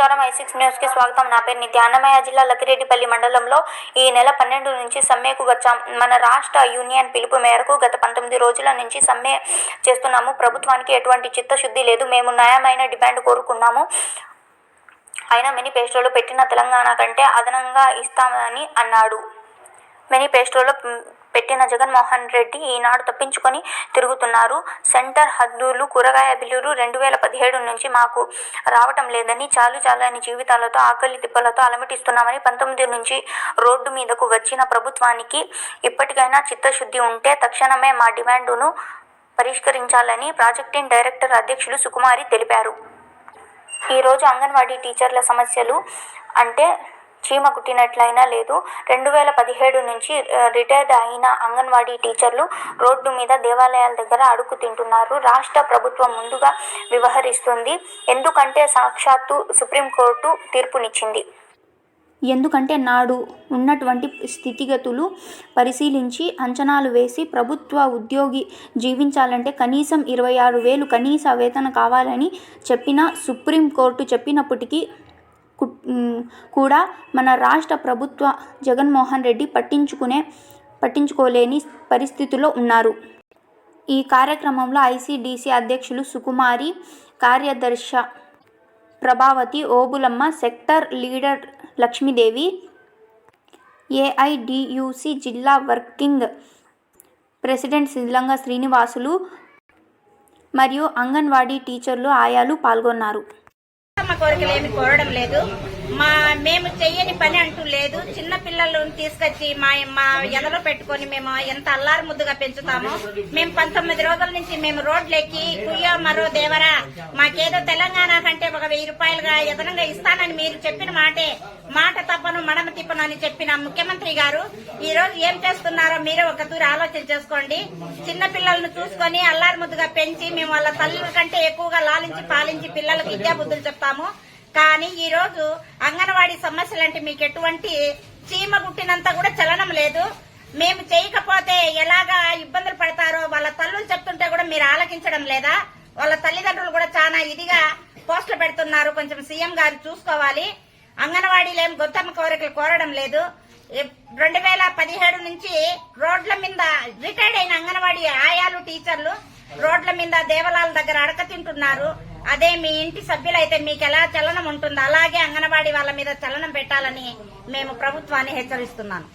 నమస్కారం. I six న్యూస్కి స్వాగతం. నా పేరు నిత్య అన్నమయ్య. జిల్లా లకిరెడ్డిపల్లి మండలంలో ఈ నెల పన్నెండు నుంచి సమ్మెకు వచ్చాం. మన రాష్ట్ర యూనియన్ పిలుపు మేరకు గత పంతొమ్మిది రోజుల నుంచి సమ్మె చేస్తున్నాము. ప్రభుత్వానికి ఎటువంటి చిత్తశుద్ధి లేదు. మేము న్యాయమైన డిమాండ్ కోరుకున్నాము. అయినా మేనిఫెస్టోలో పెట్టిన తెలంగాణ కంటే అదనంగా ఇస్తామని అన్నాడు. మేనిఫెస్టోలో మ్, పెట్టిన జగన్మోహన్ రెడ్డి ఈనాడు తప్పించుకొని తిరుగుతున్నారు. సెంటర్ హద్దులు కూరగాయ బిల్లులు రెండు వేల పదిహేడు నుంచి మాకు రావటం లేదని చాలు చాలని జీవితాలతో ఆకలి తిప్పలతో అలమటిస్తున్నామని పంతొమ్మిది నుంచి రోడ్డు మీదకు వచ్చిన ప్రభుత్వానికి ఇప్పటికైనా చిత్తశుద్ధి ఉంటే తక్షణమే మా డిమాండును పరిష్కరించాలని ప్రాజెక్టింగ్ డైరెక్టర్ అధ్యక్షులు సుకుమారి తెలిపారు. ఈరోజు అంగన్వాడీ టీచర్ల సమస్యలు అంటే చీమ కుట్టినట్లయినా లేదు. రెండు వేల పదిహేడు నుంచి రిటైర్డ్ అయిన అంగన్వాడీ టీచర్లు రోడ్డు మీద దేవాలయాల దగ్గర అడుగు తింటున్నారు. రాష్ట్ర ప్రభుత్వం ముందుగా వ్యవహరిస్తుంది. ఎందుకంటే సాక్షాత్తు సుప్రీంకోర్టు తీర్పునిచ్చింది. ఎందుకంటే నాడు ఉన్నటువంటి స్థితిగతులు పరిశీలించి అంచనాలు వేసి ప్రభుత్వ ఉద్యోగి జీవించాలంటే కనీసం ఇరవై ఆరు వేలు కనీస వేతన కావాలని చెప్పిన సుప్రీంకోర్టు చెప్పినప్పటికీ కూడా మన రాష్ట్ర ప్రభుత్వ జగన్మోహన్ రెడ్డి పట్టించుకునే పట్టించుకోలేని పరిస్థితిలో ఉన్నారు. ఈ కార్యక్రమంలో ఐసిడిసి అధ్యక్షులు Sukumari కార్యదర్శ Prabhavati Obulamma sector leader Lakshmidevi AITUC జిల్లా వర్కింగ్ ప్రెసిడెంట్ సిద్ధంగా శ్రీనివాసులు మరియు అంగన్వాడీ టీచర్లు ఆయాలు పాల్గొన్నారు. కోరికలు ఏమి కోరడం లేదు. మా మేము చెయ్యని పని అంటూ లేదు. చిన్న పిల్లలను తీసుకొచ్చి మా మా ఎదలో పెట్టుకొని మేము ఎంత అల్లారు ముద్దుగా పెంచుతామో మేము పంతొమ్మిది రోజుల నుంచి మేము రోడ్లెక్కి కుయ్యో మరో దేవరా మాకేదో తెలంగాణ కంటే ఒక వెయ్యి రూపాయలుగా ఎదనంగా ఇస్తానని మీరు చెప్పిన మాటే మాట తప్పను మడమ తిప్పను అని చెప్పిన ముఖ్యమంత్రి గారు ఈ రోజు ఏం చేస్తున్నారో మీరే ఒక తూరి ఆలోచన చేసుకోండి. చిన్న పిల్లలను చూసుకొని అల్లారు ముద్దుగా పెంచి మేము వాళ్ళ తల్లుల కంటే ఎక్కువగా లాలించి పాలించి పిల్లలకు విద్యాబుద్ధులు చెప్తాము. కానీ ఈ రోజు అంగన్వాడీ సమస్యలంటే మీకు ఎటువంటి చీమ గుట్టినంత కూడా చలనం లేదు. మేము చేయకపోతే ఎలాగా ఇబ్బందులు పడతారో వాళ్ళ తల్లులు చెప్తుంటే కూడా మీరు ఆలకించడం లేదా? వాళ్ళ తల్లిదండ్రులు కూడా చాలా ఇదిగా పోస్టులు పెడుతున్నారు. కొంచెం సీఎం గారు చూసుకోవాలి. అంగన్వాడీలు ఏం గొత్తమ్మ కోరికలు కోరడం లేదు. రెండు వేల పదిహేడు నుంచి రోడ్ల మీద రిటైర్డ్ అయిన అంగన్వాడీ ఆయాలు టీచర్లు రోడ్ల మీద దేవాలయాల దగ్గర అడక తింటున్నారు. అదే మీ ఇంటి సభ్యులైతే మీకు ఎలా చలనం ఉంటుందో అలాగే అంగన్వాడీ వాళ్ళ మీద చలనం పెట్టాలని మేము ప్రభుత్వాన్ని హెచ్చరిస్తున్నాను.